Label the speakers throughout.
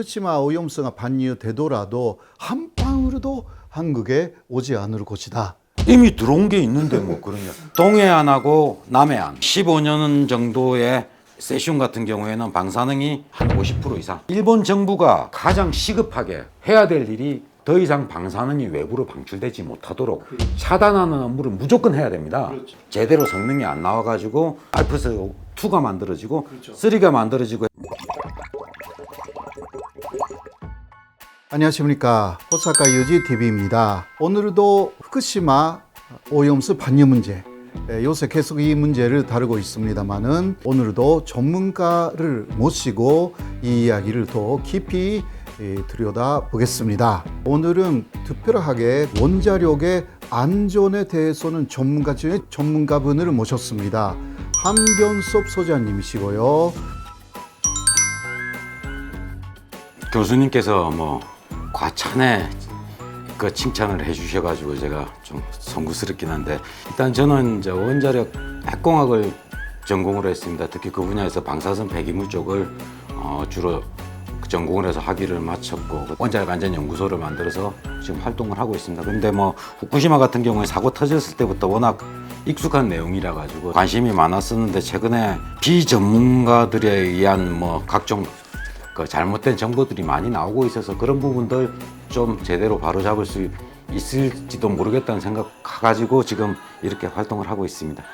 Speaker 1: 후쿠시마 오염수가 반유되더라도 한 방울도 한국에 오지 않을 것이다.
Speaker 2: 이미 들어온 게 있는데 뭐 그러냐. 동해안하고 남해안 15년 정도의 세슘 같은 경우에는 방사능이 한 50% 이상. 일본 정부가 가장 시급하게 해야 될 일이 더 이상 방사능이 외부로 방출되지 못하도록 차단하는 업무를 무조건 해야 됩니다. 제대로 성능이 안 나와가지고 알프스 2가 만들어지고 3가 만들어지고
Speaker 1: 안녕하십니까. 호사카 유지 TV입니다. 오늘도 후쿠시마 오염수 반유 문제. 예, 요새 계속 이 문제를 다루고 있습니다만은 오늘도 전문가를 모시고 이 이야기를 더 깊이 예, 들여다 보겠습니다. 오늘은 특별하게 원자력의 안전에 대해서는 전문가 중에 전문가분을 모셨습니다. 한변섭 소장님이시고요.
Speaker 2: 교수님께서 뭐 과찬에 그 칭찬을 해주셔가지고 제가 좀 송구스럽긴 한데 일단 저는 이제 원자력 핵공학을 전공으로 했습니다. 특히 그 분야에서 방사선 폐기물 쪽을 어, 주로 전공을 해서 학위를 마쳤고 원자력 안전 연구소를 만들어서 지금 활동을 하고 있습니다. 근데 뭐 후쿠시마 같은 경우에 사고 터졌을 때부터 워낙 익숙한 내용이라 가지고 관심이 많았었는데 최근에 비전문가들에 의한 뭐 각종 그 잘못된 정보들이 많이 나오고 있어서 그런 부분들 좀 제대로 바로 잡을 수 있을지도 모르겠다는 생각 가지고 지금 이렇게 활동을 하고 있습니다.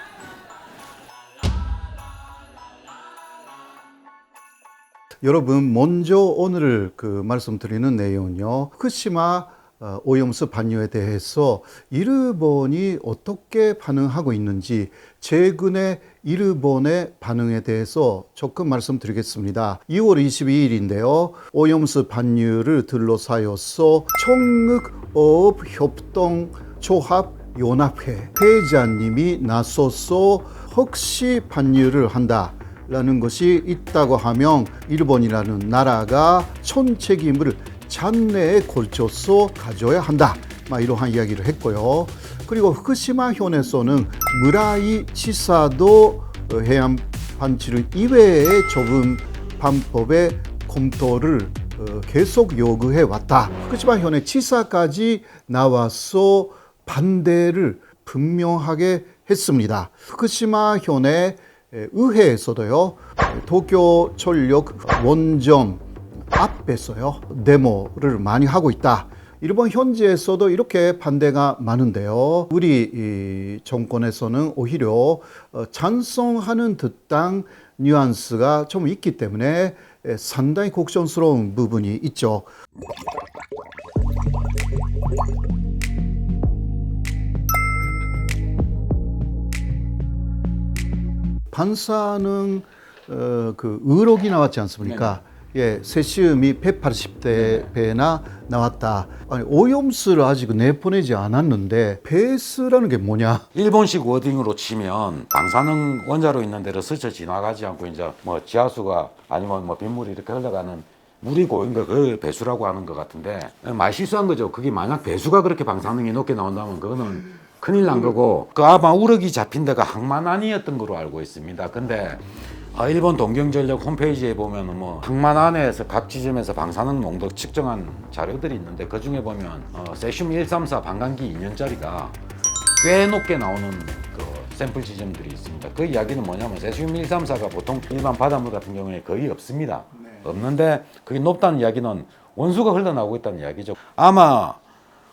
Speaker 1: 여러분 먼저 오늘 그 말씀드리는 내용은요. 후쿠시마 어, 오염수 반유에 대해서 일본이 어떻게 반응하고 있는지 최근에 일본의 반응에 대해서 조금 말씀드리겠습니다. 2월 22일인데요. 오염수 반유를 둘러싸여서 청흑어업협동 조합 연합회 회장님이 나서서 혹시 반유를 한다. 라는 것이 있다고 하면 일본이라는 나라가 전 책임을 잔내에 걸쳐서 가져야 한다. 막 이러한 이야기를 했고요. 그리고 후쿠시마 현에서는 무라이 치사도 어, 해안 반치를 이외의 좁은 방법의 검토를 어, 계속 요구해 왔다. 후쿠시마 현의 치사까지 나와서 반대를 분명하게 했습니다. 후쿠시마 현의 의회에서도요 도쿄철력 원전 앞에서요 데모를 많이 하고 있다. 일본 현지에서도 이렇게 반대가 많은데요. 우리 이 정권에서는 오히려 어, 찬성하는 듯한 뉘앙스가 좀 있기 때문에 에, 상당히 걱정스러운 부분이 있죠. 반사는 어, 그 의록이 나왔지 않습니까? 예, 세시음이 180대 배나 나왔다. 아니 오염수를 아직 내보내지 않았는데 배스라는 게 뭐냐?
Speaker 2: 일본식 워딩으로 치면 방사능 원자로 있는 데로 스쳐 지나가지 않고 이제 뭐 지하수가 아니면 뭐 빗물이 이렇게 흘러가는 물이 고인 거그 배수라고 하는 것 같은데 많이 실수한 거죠. 그게 만약 배수가 그렇게 방사능이 높게 나온다면 그거는 큰일 난 거고 그 아마 우럭이 잡힌 데가 항만안이었던 거로 알고 있습니다. 근데 아, 일본 동경전력 홈페이지에 보면은 뭐 항만 안에서 각 지점에서 방사능 농도 측정한 자료들이 있는데 그 중에 보면 어, 세슘 134 반감기 2년짜리가 꽤 높게 나오는 그 샘플 지점들이 있습니다. 그 이야기는 뭐냐면 세슘 134가 보통 일반 바닷물 같은 경우에 거의 없습니다. 없는데 그게 높다는 이야기는 원수가 흘러나오고 있다는 이야기죠. 아마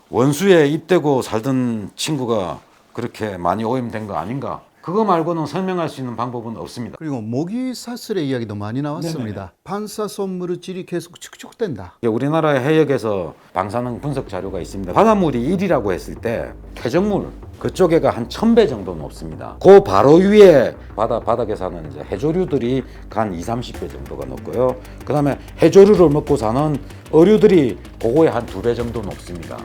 Speaker 2: 원수에 입대고 살던 친구가 그렇게 많이 오염된 거 아닌가? 그거 말고는 설명할 수 있는 방법은 없습니다.
Speaker 1: 그리고 모기 사슬의 이야기도 많이 나왔습니다. 반사선 물질이 계속 축적된다.
Speaker 2: 이게 우리나라 해역에서 방사능 분석 자료가 있습니다. 바닷물이 1이라고 했을 때 퇴적물 그쪽에가 한 1000배 정도 높습니다. 그 바로 위에 바다 바닥에 사는 이제 해조류들이 간 2, 30배 정도가 높고요. 그 다음에 해조류를 먹고 사는 어류들이 그거에 한두배 정도 높습니다.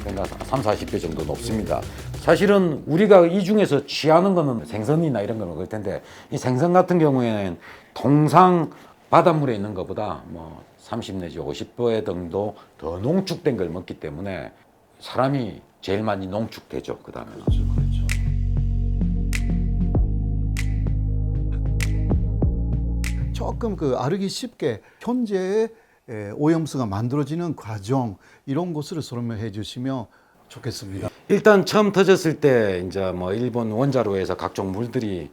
Speaker 2: 그러니까 3, 40배 정도 높습니다. 사실은 우리가 이 중에서 취하는 거는 생선이나 이런 걸 먹을 텐데 이 생선 같은 경우에는 통상 바닷물에 있는 것보다 뭐 30 내지 50배 정도 더 농축된 걸 먹기 때문에 사람이 제일 많이 농축되죠. 그 다음에
Speaker 1: 조금 그 아르기 쉽게 현재의 에, 오염수가 만들어지는 과정 이런 것을 설명해 주시면 좋겠습니다.
Speaker 2: 일단 처음 터졌을 때 이제 뭐 일본 원자로에서 각종 물들이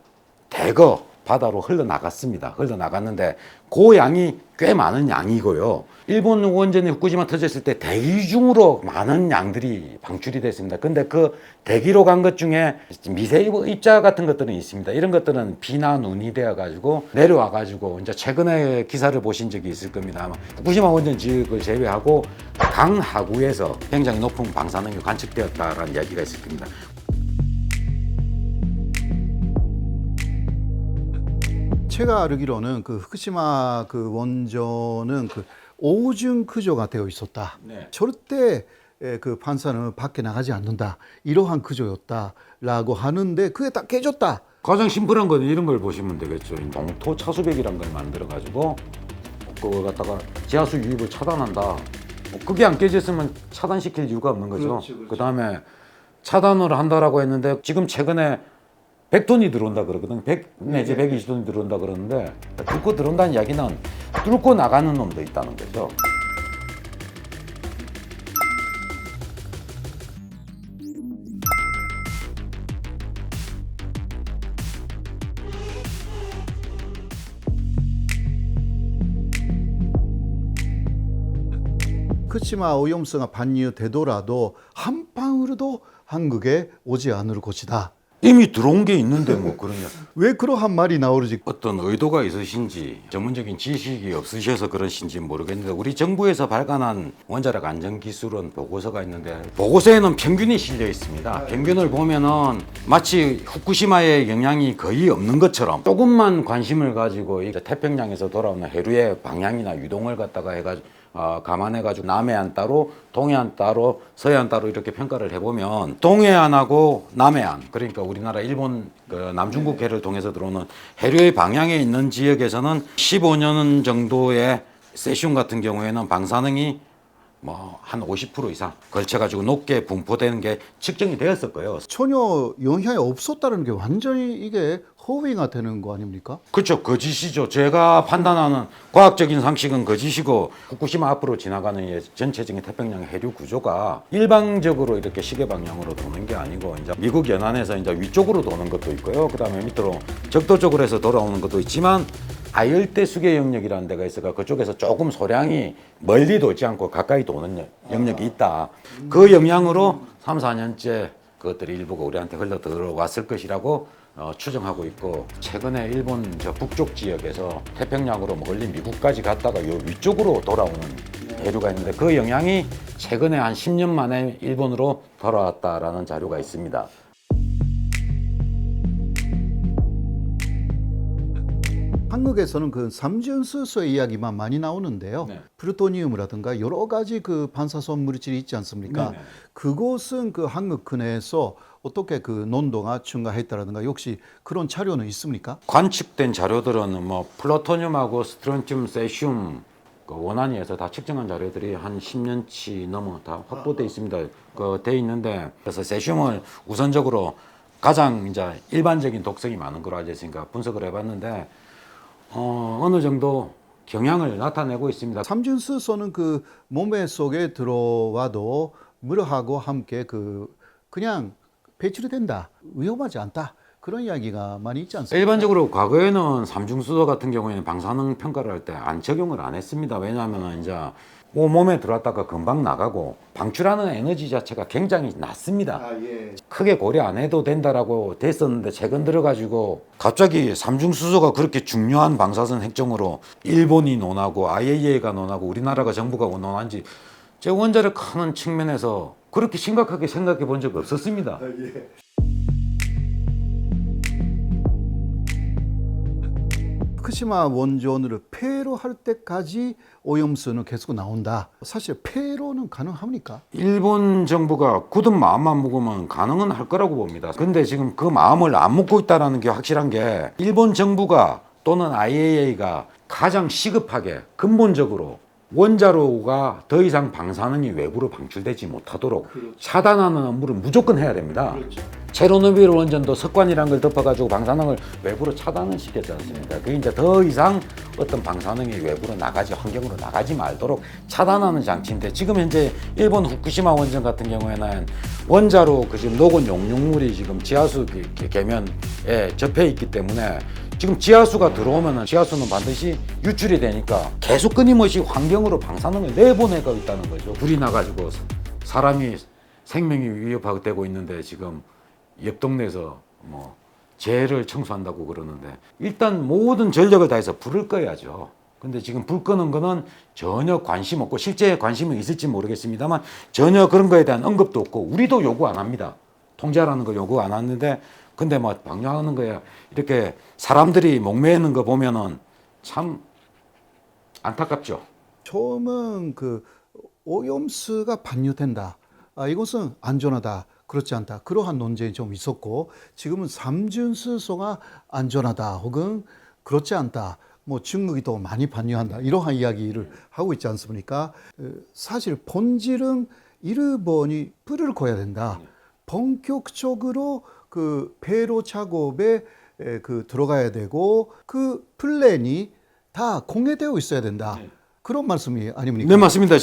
Speaker 2: 대거 바다로 흘러나갔습니다. 흘러나갔는데 그 양이 꽤 많은 양이고요. 일본 원전이 후쿠시마 터졌을 때 대기 중으로 많은 양들이 방출이 됐습니다. 근데 그 대기로 간 것 중에 미세 입자 같은 것들은 있습니다. 이런 것들은 비나 눈이 되어 가지고 내려와 가지고 이제 최근에 기사를 보신 적이 있을 겁니다. 아마 후쿠시마 원전 지역을 제외하고 강 하구에서 굉장히 높은 방사능이 관측되었다라는 이야기가 있을 겁니다.
Speaker 1: 제가 알기로는 그 후쿠시마 그 원전은 그 오중 구조가 되어 있었다.
Speaker 2: 네.
Speaker 1: 절대 에, 그 판사는 밖에 나가지 않는다. 이러한 구조였다라고 하는데 그게 딱 깨졌다.
Speaker 2: 가장 심플한 건 이런 걸 보시면 되겠죠. 동토 차수백이란 걸 만들어 가지고 그거 갖다가 지하수 유입을 차단한다. 뭐 그게 안 깨졌으면 차단시킬 이유가 없는 거죠.
Speaker 1: 그렇죠, 그렇죠.
Speaker 2: 그다음에 차단을 한다라고 했는데 지금 최근에 100톤이 들어온다 그러거든. 100 내지 120톤이 들어온다 그러는데 뚫고 들어온다는 이야기는 뚫고 나가는 놈도 있다는 거죠.
Speaker 1: 후쿠시마 오염수가 반유 되더라도 한 방울도 한국에 오지 않을 것이다.
Speaker 2: 이미 들어온 게 있는데 뭐 그러냐.
Speaker 1: 왜 그러한 말이 나오는지
Speaker 2: 어떤 의도가 있으신지 전문적인 지식이 없으셔서 그러신지 모르겠는데 우리 정부에서 발간한 원자력 안전 기술은 보고서가 있는데 보고서에는 평균이 실려 있습니다. 평균을 보면은 마치 후쿠시마의 영향이 거의 없는 것처럼 조금만 관심을 가지고 이제 태평양에서 돌아오는 해류의 방향이나 유동을 갖다가 해가지고 어, 감안해가지고 남해안 따로 동해안 따로 서해안 따로 이렇게 평가를 해보면 동해안하고 남해안 그러니까 우리나라 일본 그 남중국해를 통해서 들어오는 해류의 방향에 있는 지역에서는 15년 정도의 세슘 같은 경우에는 방사능이 뭐 한 50% 이상 걸쳐가지고 높게 분포되는 게 측정이 되었을 거예요.
Speaker 1: 전혀 영향이 없었다는 게 완전히 이게 허위가 되는 거 아닙니까?
Speaker 2: 그렇죠. 거짓이죠. 제가 판단하는 과학적인 상식은 거짓이고 후쿠시마 앞으로 지나가는 이 전체적인 태평양 해류 구조가 일방적으로 이렇게 시계 방향으로 도는 게 아니고 이제 미국 연안에서 이제 위쪽으로 도는 것도 있고요. 그다음에 밑으로 적도 쪽으로 해서 돌아오는 것도 있지만 아열대 수계 영역이라는 데가 있어가 그쪽에서 조금 소량이 멀리 돌지 않고 가까이 도는 여- 영역이 있다. 그 영향으로 3, 4년째 그것들이 일부가 우리한테 흘러 들어왔을 것이라고 어, 추정하고 있고 최근에 일본 저 북쪽 지역에서 태평양으로 멀리 미국까지 갔다가 요 위쪽으로 돌아오는 해류가 있는데 그 영향이 최근에 한 10년 만에 일본으로 돌아왔다라는 자료가 있습니다.
Speaker 1: 한국에서는 그 삼중수소 이야기만 많이 나오는데요.
Speaker 2: 네.
Speaker 1: 플루토니움이라든가 여러 가지 그 반사성 물질이 있지 않습니까?
Speaker 2: 네 네.
Speaker 1: 그것은 그 한국 근해에서 어떻게 그 농도가 증가했다라든가 역시 그런 자료는 있습니까?
Speaker 2: 관측된 자료들은 뭐 플루토늄하고 스트론튬, 세슘 그 원안위에서 다 측정한 자료들이 한 10년치 넘어 다 확보돼 있습니다. 그 돼 있는데 그래서 세슘을 우선적으로 가장 이제 일반적인 독성이 많은 걸로 알려 있으니까 분석을 해봤는데 어, 어느 정도 경향을 나타내고 있습니다.
Speaker 1: 삼중수소는 그 몸에 속에 들어와도 물하고 함께 그 그냥 배출이 된다. 위험하지 않다. 그런 이야기가 많이 있지 않습니까?
Speaker 2: 일반적으로 과거에는 삼중수소 같은 경우에는 방사능 평가를 할 때 안 적용을 안 했습니다. 왜냐하면 이제 뭐 몸에 들어왔다가 금방 나가고 방출하는 에너지 자체가 굉장히 낮습니다.
Speaker 1: 예.
Speaker 2: 크게 고려 안 해도 된다라고 됐었는데 최근 들어가지고 갑자기 삼중수소가 그렇게 중요한 방사선 핵종으로 일본이 논하고 IAEA가 논하고 우리나라가 정부가 논한지 제 원자력 하는 측면에서 그렇게 심각하게 생각해 본 적 없었습니다.
Speaker 1: 후쿠시마 원전을 폐로 할 때까지 오염수는 계속 나온다. 사실 폐로는 가능합니까?
Speaker 2: 일본 정부가 굳은 마음만 먹으면 가능은 할 거라고 봅니다. 근데 지금 그 마음을 안 먹고 있다라는 게 확실한 게 일본 정부가 또는 IAEA가 가장 시급하게 근본적으로 원자로가 더 이상 방사능이 외부로 방출되지 못하도록 차단하는 업무를 무조건 해야 됩니다. 체르노빌 원전도 석관이라는 걸 덮어가지고 방사능을 외부로 차단을 시켰지 않습니까? 그게 이제 더 이상 어떤 방사능이 외부로 나가지 환경으로 나가지 말도록 차단하는 장치인데 지금 현재 일본 후쿠시마 원전 같은 경우에는 원자로 그 지금 녹은 용융물이 지금 지하수 계면에 접해 있기 때문에 지금 지하수가 들어오면은 지하수는 반드시 유출이 되니까 계속 끊임없이 환경으로 방사능을 내보내고 있다는 거죠. 불이 나가지고 사람이 생명이 위협되고 있는데 지금 옆 동네에서 뭐 재를 청소한다고 그러는데 일단 모든 전력을 다해서 불을 꺼야죠. 근데 지금 불 끄는 거는 전혀 관심 없고 실제 관심은 있을지 모르겠습니다만 전혀 그런 거에 대한 언급도 없고 우리도 요구 안 합니다. 통제하라는 걸 요구 안 하는데 근데 뭐 방류하는 거야 이렇게 사람들이 목매이는 거 보면은 참 안타깝죠.
Speaker 1: 처음은 그 오염수가 반유된다. 아, 이것은 안전하다. 그렇지 않다. 그러한 논쟁이 좀 있었고 지금은 삼중수소가 안전하다. 혹은 그렇지 않다. 뭐 중국이 더 많이 반유한다. 이러한 이야기를 하고 있지 않습니까? 어, 사실 본질은 일본이 불을 꺼야 된다. 본격적으로 그 배로 작업에 에, 그 들어가야 되고 그 플랜이 다 공개되어 있어야 된다. 그런 말씀이 아닙니까?
Speaker 2: 네 맞습니다.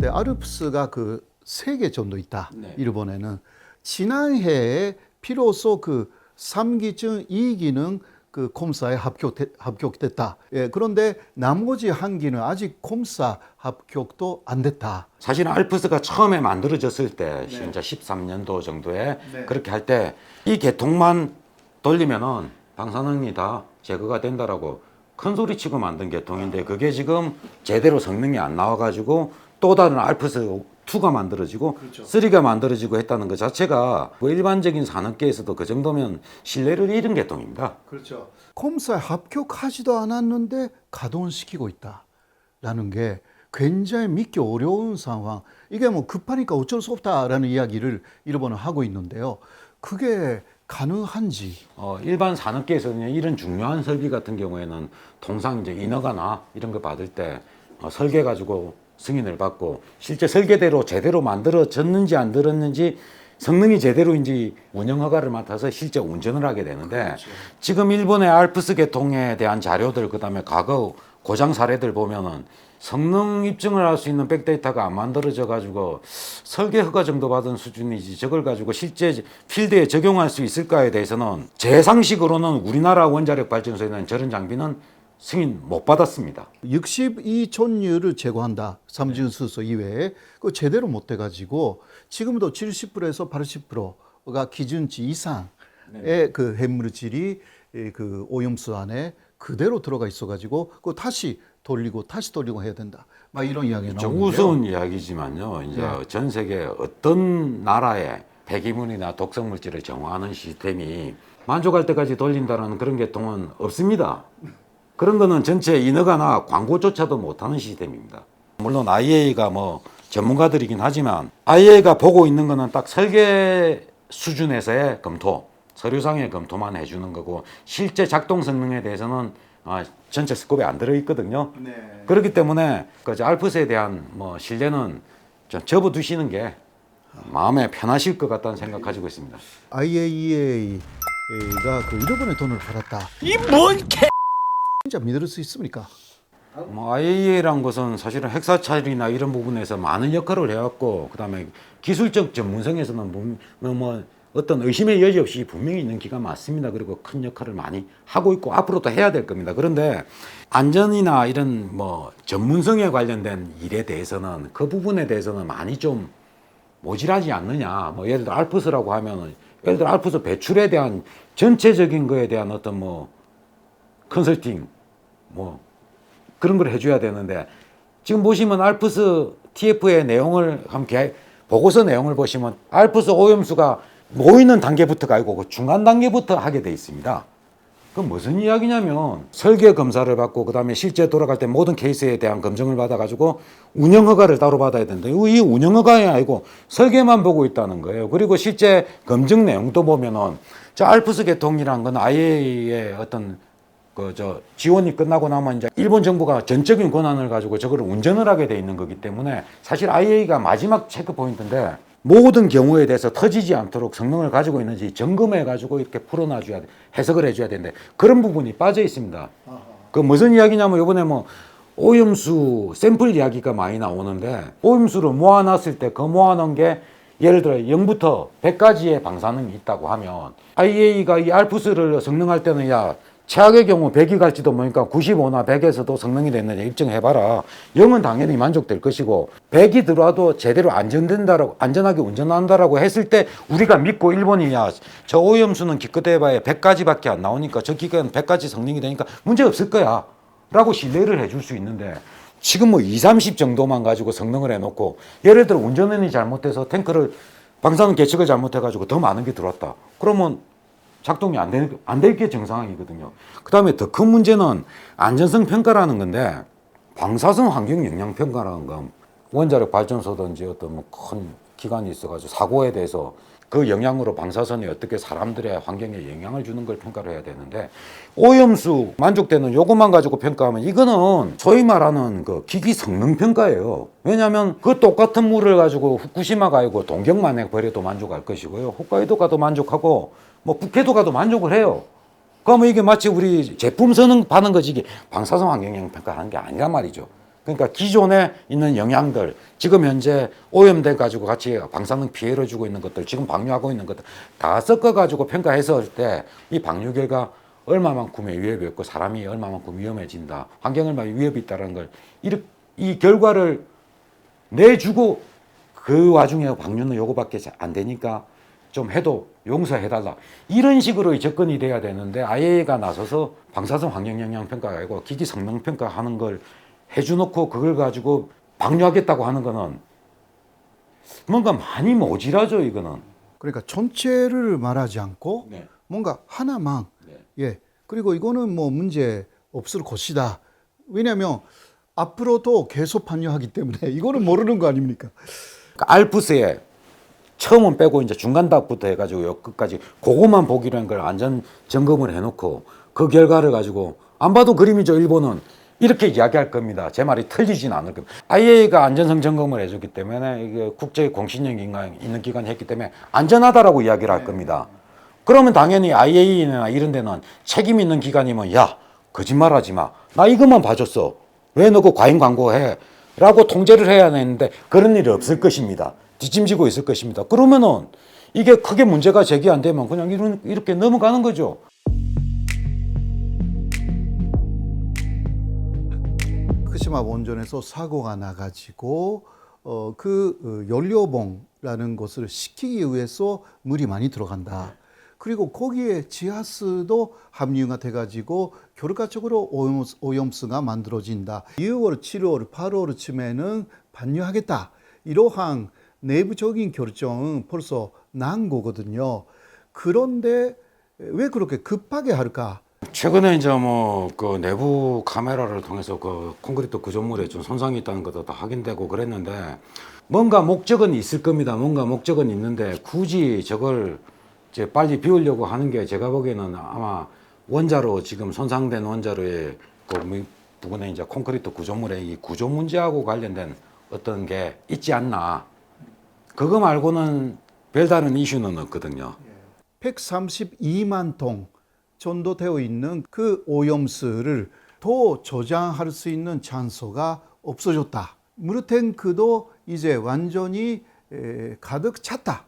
Speaker 1: 네, 아르프스가 그 세 개 정도 있다.
Speaker 2: 네.
Speaker 1: 일본에는 지난해에 비로소 그 3기증 2기는 그 콤사에 합격 합격됐다. 예, 그런데 나머지 한 기는 아직 콤사 합격도 안 됐다.
Speaker 2: 사실 알프스가 처음에 만들어졌을 때 진짜 13년도 정도에
Speaker 1: 네.
Speaker 2: 그렇게 할 때 이 개통만 돌리면은 방사능이 다 제거가 된다라고 큰 소리 치고 만든 개통인데 그게 지금 제대로 성능이 안 나와가지고 또 다른 알프스 2가 만들어지고
Speaker 1: 그렇죠.
Speaker 2: 3가 만들어지고 했다는 것 자체가 뭐 일반적인 산업계에서도 그 정도면 신뢰를 잃은 개통입니다.
Speaker 1: 그렇죠. 콤사에 합격하지도 않았는데 가동시키고 있다라는 게 굉장히 믿기 어려운 상황. 이게 뭐 급하니까 어쩔 수 없다라는 이야기를 일본은 하고 있는데요. 그게 가능한지.
Speaker 2: 어, 일반 산업계에서는 이런 중요한 설비 같은 경우에는 통상 이제 인허가나 이런 거 받을 때 어, 설계 가지고 승인을 받고 실제 설계대로 제대로 만들어졌는지 안 들었는지 성능이 제대로인지 운영 허가를 맡아서 실제 운전을 하게 되는데 지금 일본의 알프스 계통에 대한 자료들 그다음에 과거 고장 사례들 보면은 성능 입증을 할 수 있는 백데이터가 안 만들어져 가지고 설계 허가 정도 받은 수준이지 저걸 가지고 실제 필드에 적용할 수 있을까에 대해서는 제 상식으로는 우리나라 원자력 발전소에는 저런 장비는 승인 못 받았습니다.
Speaker 1: 62톤율을 제거한다. 삼중수소 이외에 그 제대로 못 돼가지고 지금도 70%에서 80%가 기준치 이상의 그 해물질이 이그 오염수 안에 그대로 들어가 있어가지고 그 다시 돌리고 다시 돌리고 해야 된다. 막 이런 이야기가
Speaker 2: 좀
Speaker 1: 나오는데요.
Speaker 2: 우스운 이야기지만요. 이제 전 세계 어떤 나라에 폐기물이나 독성 물질을 정화하는 시스템이 만족할 때까지 돌린다는 그런 계통은 없습니다. 그런 거는 전체 인허가나 광고조차도 못하는 시스템입니다. 물론 IAEA가 뭐 전문가들이긴 하지만 IAEA가 보고 있는 거는 딱 설계 수준에서의 검토, 서류상의 검토만 해주는 거고 실제 작동 성능에 대해서는 아, 전체 스코프에 안 들어 있거든요.
Speaker 1: 네.
Speaker 2: 그렇기 때문에 그 알프스에 대한 뭐 신뢰는 좀 접어두시는 게 마음에 편하실 것 같다는 생각 가지고 있습니다.
Speaker 1: IAEA가 그 일본에 돈을 받았다.
Speaker 3: 이 뭔 개.
Speaker 1: 진짜 믿을 수 있습니까?
Speaker 2: 뭐 IAEA란 것은 사실은 핵사 처리나 이런 부분에서 많은 역할을 해왔고 그다음에 기술적 전문성에서는 뭐 어떤 의심의 여지 없이 분명히 있는 기가 맞습니다. 그리고 큰 역할을 많이 하고 있고 앞으로도 해야 될 겁니다. 그런데 안전이나 이런 뭐 전문성에 관련된 일에 대해서는 그 부분에 대해서는 많이 좀 모질하지 않느냐. 뭐 예를 들어 알프스라고 하면은 예를 들어 알프스 배출에 대한 전체적인 거에 대한 어떤 뭐 컨설팅 뭐 그런 걸 해줘야 되는데 지금 보시면 알프스 TF의 내용을 함께 보고서 내용을 보시면 알프스 오염수가 모이는 단계부터가 아니고 그 중간 단계부터 하게 돼 있습니다. 그 무슨 이야기냐면 설계 검사를 받고 그다음에 실제 돌아갈 때 모든 케이스에 대한 검증을 받아가지고 운영 허가를 따로 받아야 되는데 이 운영 허가에 아니고 설계만 보고 있다는 거예요. 그리고 실제 검증 내용도 보면은 저 알프스 계통이란 건 IAEA의 어떤 그 저 지원이 끝나고 나면 이제 일본 정부가 전적인 권한을 가지고 저거를 운전을 하게 돼 있는 거기 때문에 사실 IAEA가 마지막 체크 포인트인데 모든 경우에 대해서 터지지 않도록 성능을 가지고 있는지 점검해 가지고 이렇게 풀어놔 줘야 돼 해석을 해 줘야 되는데 그런 부분이 빠져 있습니다. 그 무슨 이야기냐면 이번에 뭐 오염수 샘플 이야기가 많이 나오는데 오염수를 모아놨을 때 그 모아놓은 게 예를 들어 0부터 100까지의 방사능이 있다고 하면 IAEA가 이 알프스를 성능할 때는 야 최악의 경우 100이 갈지도 모르니까 95나 100에서도 성능이 됐는지 입증해봐라. 0은 당연히 만족될 것이고 100이 들어와도 제대로 안전된다라고 안전하게 운전한다라고 했을 때 우리가 믿고 일본이 야 저 오염수는 기껏 해봐야 100까지밖에 안 나오니까 저 기껏 100까지 성능이 되니까 문제 없을 거야. 라고 신뢰를 해줄 수 있는데 지금 뭐 2, 30 정도만 가지고 성능을 해놓고 예를 들어 운전원이 잘못돼서 탱크를 방사능 계측을 잘못해가지고 더 많은 게 들어왔다. 그러면 작동이 안 되는 안 될 게 정상이거든요. 그다음에 더 큰 문제는 안전성 평가라는 건데 방사성 환경 영향 평가라는 건 원자력 발전소든지 어떤 뭐 큰 기관이 있어가지고 사고에 대해서 그 영향으로 방사선이 어떻게 사람들의 환경에 영향을 주는 걸 평가를 해야 되는데 오염수 만족되는 요것만 가지고 평가하면 이거는 소위 말하는 그 기기 성능 평가예요. 왜냐하면 그 똑같은 물을 가지고 후쿠시마 가고 동경만에 버려도 만족할 것이고요. 홋카이도 가도 만족하고 뭐 북해도 가도 만족을 해요. 그러면 이게 마치 우리 제품 선응 받는 거지 이게 방사선 환경 영향 평가하는 게 아니란 말이죠. 그러니까 기존에 있는 영향들, 지금 현재 오염돼 가지고 같이 방사능 피해를 주고 있는 것들, 지금 방류하고 있는 것들 다 섞어 가지고 평가했을 때 이 방류 결과 얼마만큼의 위협이 없고 사람이 얼마만큼 위험해진다, 환경 얼마 위협이 있다는 걸 이렇게 이 결과를 내주고 그 와중에 방류는 요거밖에 안 되니까 좀 해도 용서해달라. 이런 식으로 접근이 돼야 되는데 IAEA가 나서서 방사선 환경 영향 평가가 아니고 기기 성능 평가 하는 걸 해주놓고 그걸 가지고 방류하겠다고 하는 거는 뭔가 많이 모질하죠 이거는.
Speaker 1: 그러니까 전체를 말하지 않고
Speaker 2: 네.
Speaker 1: 뭔가 하나만
Speaker 2: 네.
Speaker 1: 예 그리고 이거는 뭐 문제 없을 것이다. 왜냐하면 앞으로도 계속 판유하기 때문에 이거는 모르는 거 아닙니까?
Speaker 2: 그러니까 알프스에 처음은 빼고 이제 중간 답부터 해가지고 요 끝까지 그것만 보기로 한걸 안전 점검을 해놓고 그 결과를 가지고 안 봐도 그림이죠 일본은 이렇게 이야기할 겁니다. 제 말이 틀리진 않을 겁니다. IAEA가 안전성 점검을 해줬기 때문에 이게 국제 공신력 기관 있는 기관이 했기 때문에 안전하다라고 이야기를 할 겁니다. 그러면 당연히 IAEA나 이런 데는 책임 있는 기관이면 야 거짓말하지 마. 나 이것만 봐줬어. 왜 너 그 과잉 광고해? 라고 통제를 해야 되는데 그런 일이 없을 것입니다. 뒷짐지고 있을 것입니다. 그러면은 이게 크게 문제가 제기 안 되면 그냥 이런, 이렇게 넘어가는 거죠.
Speaker 1: 후쿠시마 원전에서 사고가 나가지고 어, 그 어, 연료봉라는 것을 식히기 위해서 물이 많이 들어간다. 그리고 거기에 지하수도 함유가 돼가지고 결과적으로 오염수, 오염수가 만들어진다. 6월, 7월, 8월쯤에는 반류하겠다. 이러한 내부적인 결정은 벌써 난 거거든요. 그런데 왜 그렇게 급하게 할까?
Speaker 2: 최근에 이제 뭐 그 내부 카메라를 통해서 그 콘크리트 구조물에 좀 손상이 있다는 것도 다 확인되고 그랬는데 뭔가 목적은 있을 겁니다. 뭔가 목적은 있는데 굳이 저걸 이제 빨리 비우려고 하는 게 제가 보기에는 아마 원자로 지금 손상된 원자로의 그 미- 부분에 이제 콘크리트 구조물의 이 구조 문제하고 관련된 어떤 게 있지 않나. 그거 말고는 별다른 이슈는 없거든요.
Speaker 1: 132만 톤 정도 되어 있는 그 오염수를 더 저장할 수 있는 장소가 없어졌다. 무르탱크도 이제 완전히 에, 가득 찼다.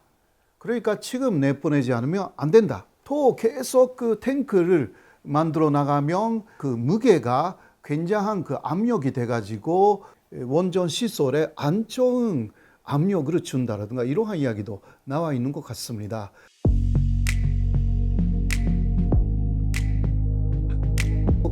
Speaker 1: 그러니까 지금 내보내지 않으면 안 된다. 또 계속 그 탱크를 만들어 나가면 그 무게가 굉장한 그 압력이 돼가지고 에, 원전 시설에 안 좋은 압력을 준다라든가 이러한 이야기도 나와 있는 것 같습니다.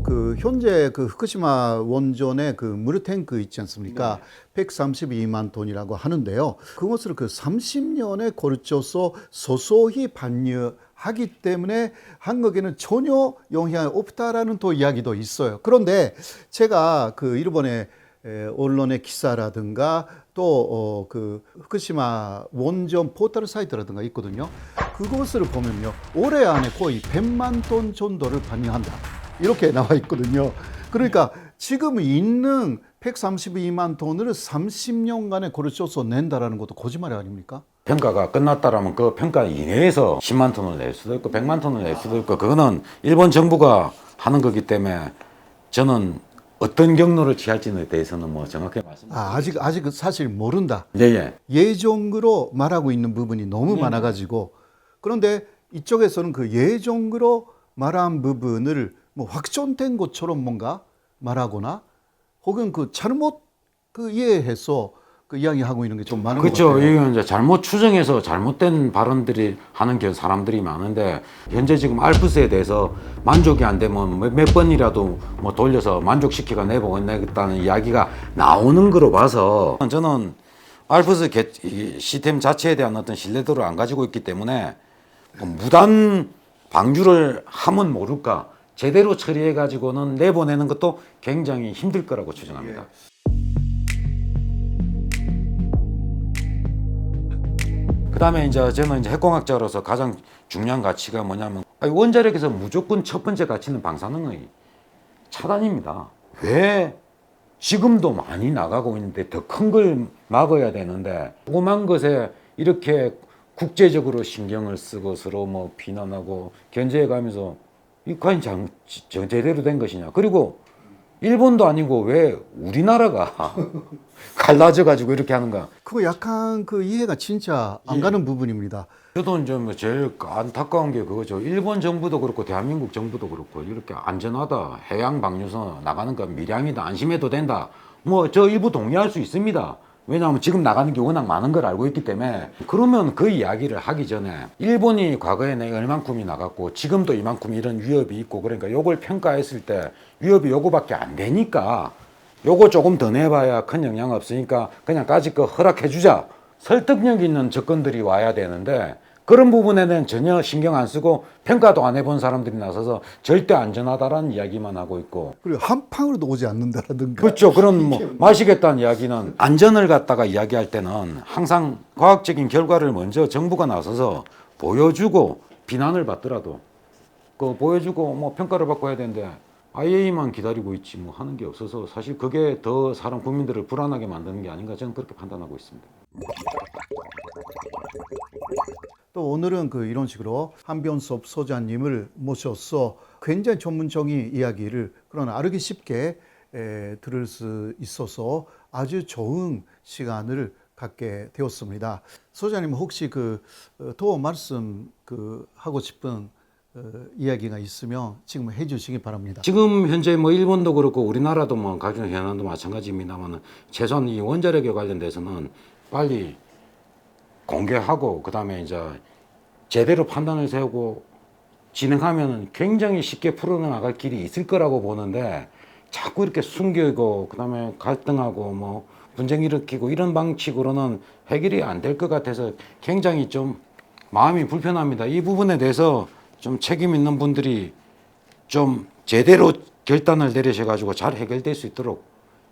Speaker 1: 그 현재 그 후쿠시마 원전의 그 무르탱크 있지 않습니까? 132만 톤이라고 하는데요. 그것을 그 30년에 걸쳐서 서서히 반유하기 때문에 한국에는 전혀 영향이 없다라는 또 이야기도 있어요. 그런데 제가 그 일본의 에, 언론의 기사라든가 또 그 후쿠시마 원전 포털 사이트라든가 있거든요. 그것을 보면요. 올해 안에 거의 100만 톤 정도를 반영한다. 이렇게 나와 있거든요. 그러니까 지금 있는 132만 톤을 30년간에 거르쳐서 낸다라는 것도 거짓말 아닙니까?
Speaker 2: 평가가 끝났다라면 그 평가 이내에서 10만 톤을 낼 수도 있고 100만 톤을 낼 수도 있고 그거는 일본 정부가 하는 거기 때문에 저는 어떤 경로를 취할지에 대해서는 뭐 정확히 말씀.
Speaker 1: 아, 아직 아직 사실 모른다.
Speaker 2: 예, 예.
Speaker 1: 예정으로 말하고 있는 부분이 너무 많아가지고 그런데 이쪽에서는 그 예정으로 말한 부분을 뭐 확정된 것처럼 뭔가 말하거나 혹은 그 잘못 그 이해해서 그 이야기하고 있는 게 좀 많은 것
Speaker 2: 그렇죠.
Speaker 1: 같아요.
Speaker 2: 이건 이제 잘못 추정해서 잘못된 발언들이 하는 게 사람들이 많은데 현재 지금 알프스에 대해서 만족이 안 되면 몇, 몇 번이라도 뭐 돌려서 만족시키가 내보겠다는 이야기가 나오는 거로 봐서 저는 알프스 개, 이 시스템 자체에 대한 어떤 신뢰도를 안 가지고 있기 때문에 뭐 무단 방류를 하면 모를까 제대로 처리해 가지고는 내보내는 것도 굉장히 힘들 거라고 추정합니다. 그다음에 이제 저는 이제 핵공학자로서 가장 중요한 가치가 뭐냐면 원자력에서 무조건 첫 번째 가치는 방사능의 차단입니다. 왜 지금도 많이 나가고 있는데 더 큰 걸 막아야 되는데 조그만 것에 이렇게 국제적으로 신경을 쓰고 서로 뭐 비난하고 견제해 가면서 이 과연 장, 저 제대로 된 것이냐. 그리고 일본도 아니고 왜 우리나라가 갈라져 가지고 이렇게 하는가.
Speaker 1: 그거 약간 그 이해가 진짜 안 가는 부분입니다.
Speaker 2: 저도 이제 뭐 제일 안타까운 게 그거죠. 일본 정부도 그렇고 대한민국 정부도 그렇고 이렇게 안전하다, 해양 방류선 나가는 거 미량이다, 안심해도 된다. 뭐 저 일부 동의할 수 있습니다. 왜냐하면 지금 나가는 게 워낙 많은 걸 알고 있기 때문에 그러면 그 이야기를 하기 전에 일본이 과거에 내가 얼만큼이 나갔고 지금도 이만큼 이런 위협이 있고 그러니까 요걸 평가했을 때 위협이 요거밖에 안 되니까 요거 조금 더 내봐야 큰 영향 없으니까 그냥 까짓 거 허락해 주자. 설득력 있는 접근들이 와야 되는데 그런 부분에는 전혀 신경 안 쓰고 평가도 안 해본 사람들이 나서서 절대 안전하다라는 이야기만 하고 있고
Speaker 1: 그리고 한 방으로도 오지 않는다라든가.
Speaker 2: 그렇죠. 그런 뭐 마시겠다는 이야기는 안전을 갖다가 이야기할 때는 항상 과학적인 결과를 먼저 정부가 나서서 보여주고 비난을 받더라도 그 보여주고 뭐 평가를 받고 해야 되는데 IAEA만 기다리고 있지 뭐 하는 게 없어서 사실 그게 더 사람 국민들을 불안하게 만드는 게 아닌가 저는 그렇게 판단하고 있습니다.
Speaker 1: 또 오늘은 그 이런 식으로 한변섭 소장님을 모셔서 굉장히 전문적인 이야기를 그런 아르기 쉽게 에, 들을 수 있어서 아주 좋은 시간을 갖게 되었습니다. 소장님 혹시 그더 말씀 그 하고 싶은 어, 이야기가 있으면 지금 해주시기 바랍니다.
Speaker 2: 지금 현재 뭐 일본도 그렇고 우리나라도 뭐 각종 현안도 마찬가지입니다만 최소한 이 원자력에 관련돼서는 빨리 공개하고 그다음에 이제 제대로 판단을 세우고 진행하면 굉장히 쉽게 풀어나갈 길이 있을 거라고 보는데 자꾸 이렇게 숨기고 그다음에 갈등하고 뭐 분쟁 일으키고 이런 방식으로는 해결이 안 될 것 같아서 굉장히 좀 마음이 불편합니다. 이 부분에 대해서 좀 책임 있는 분들이 좀 제대로 결단을 내리셔 가지고 잘 해결될 수 있도록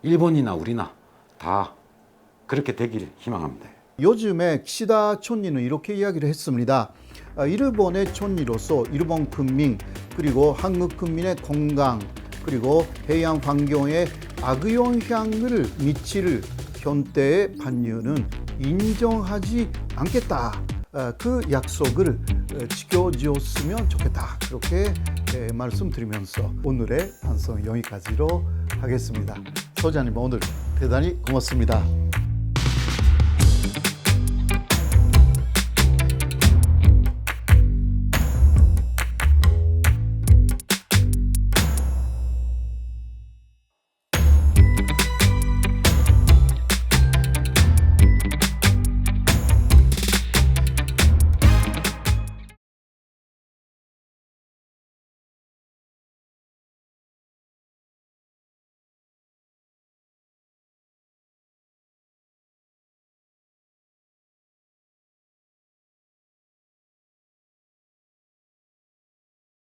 Speaker 2: 일본이나 우리나 다 그렇게 되길 희망합니다.
Speaker 1: 요즘에 키시다 촌리는 이렇게 이야기를 했습니다. 아, 일본의 촌리로서 일본 국민 그리고 한국 국민의 건강 그리고 해양 환경에 악영향을 미칠 현대의 반려는 인정하지 않겠다. 아, 그 약속을 어, 지켜주었으면 좋겠다. 그렇게 에, 말씀드리면서 오늘의 방송 여기까지로 하겠습니다. 소장님 오늘 대단히 고맙습니다.